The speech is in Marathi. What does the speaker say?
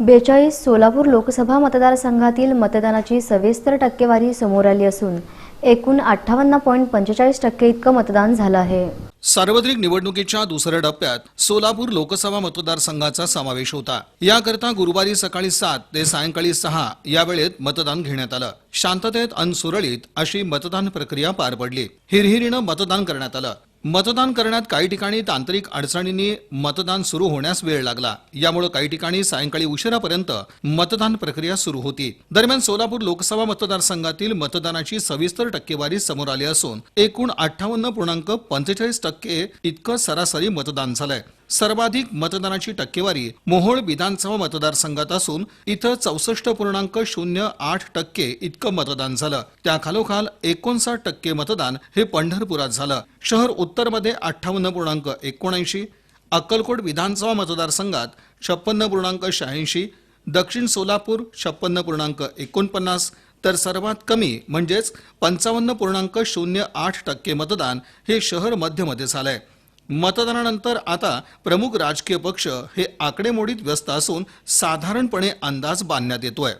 बेचाळीस सोलापूर लोकसभा मतदारसंघातील मतदानाची सविस्तर टक्केवारी समोर आली असून एकूण अठ्ठावन्न पॉईंट पंचेचाळीस टक्के इतकं मतदान झालं आहे. सार्वत्रिक निवडणुकीच्या दुसऱ्या टप्प्यात सोलापूर लोकसभा मतदारसंघाचा समावेश होता. याकरता गुरुवारी सकाळी सात ते सायंकाळी सहा या वेळेत मतदान घेण्यात आलं. शांततेत अन सुरळीत अशी मतदान प्रक्रिया पार पडली. हिरहिरीनं मतदान करण्यात आलं. मतदान करण्यात काही ठिकाणी तांत्रिक अडचणींनी मतदान सुरू होण्यास वेळ लागला. यामुळे काही ठिकाणी सायंकाळी उशिरापर्यंत मतदान प्रक्रिया सुरू होती. दरम्यान सोलापूर लोकसभा मतदारसंघातील मतदानाची सविस्तर टक्केवारी समोर आली असून एकूण अठ्ठावन्न पूर्णांक पंचेचाळीस टक्के इतकं सरासरी मतदान झालंय. सर्वाधिक मतदानाची टक्केवारी मोहोळ विधानसभा मतदारसंघात असून इथं चौसष्ट पूर्णांक शून्य आठ टक्के इतकं मतदान झालं. त्याखालोखाल एकोणसाठ टक्के मतदान हे पंढरपुरात झालं. शहर उत्तरमध्ये अठ्ठावन्न पूर्णांक एकोणऐंशी अक्कलकोट विधानसभा मतदारसंघात छप्पन्न पूर्णांक शहाऐंशी दक्षिण सोलापूर छप्पन्न पूर्णांक एकोणपन्नास तर सर्वात कमी म्हणजेच पंचावन्न पूर्णांक शून्य आठ टक्के मतदान हे शहर मध्यमध्ये झालंय. मतदानानंतर आता प्रमुख राजकीय पक्ष हे आकडेमोडीत व्यस्त असून साधारणपणे अंदाज बांधण्यात येतोय.